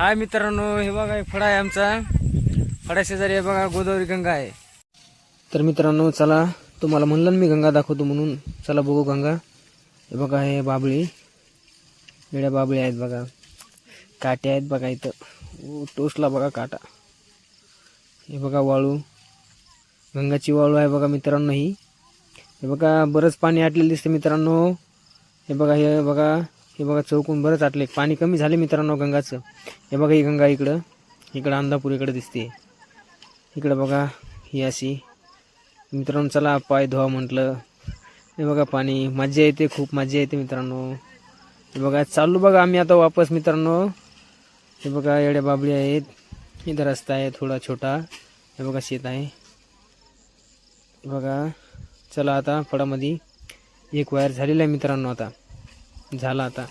हाय मित्रांनो हे बघा हे फळा आहे आमचा. फळा शेजारी हे बघा गोदावरी गंगा आहे. तर मित्रांनो चला तुम्हाला म्हणलं ना मी गंगा दाखवतो म्हणून. चला बघू गंगा. हे बघा हे बाबळी. वेड्या बाबळी आहेत बघा. काटे आहेत बघा इथं. टोसला टोचला बघा काटा. हे बघा वाळू. गंगाची वाळू आहे बघा मित्रांनो ही. हे बघा बरंच पाणी आटलेलं दिसतं मित्रांनो. हे बघा हे बघा. हे बघा चौकून बरंच आटले पाणी कमी झाले मित्रांनो गंगाचं. हे बघा ही गंगा इकडं. इकडं अंधापूर इकडं दिसते इकडं बघा ही अशी. मित्रांनो चला पाय धुवा म्हटलं. हे बघा पाणी. मजा येते खूप मजा येते मित्रांनो. हे बघा चालू बघा आम्ही आता वापस मित्रांनो. हे बघा एवढ्या बाबडी आहेत. इथं रस्ता आहे थोडा छोटा. हे बघा शेत आहे. बघा चला आता फळामध्ये. एक वायर झालेला आहे मित्रांनो आता. झाला आता.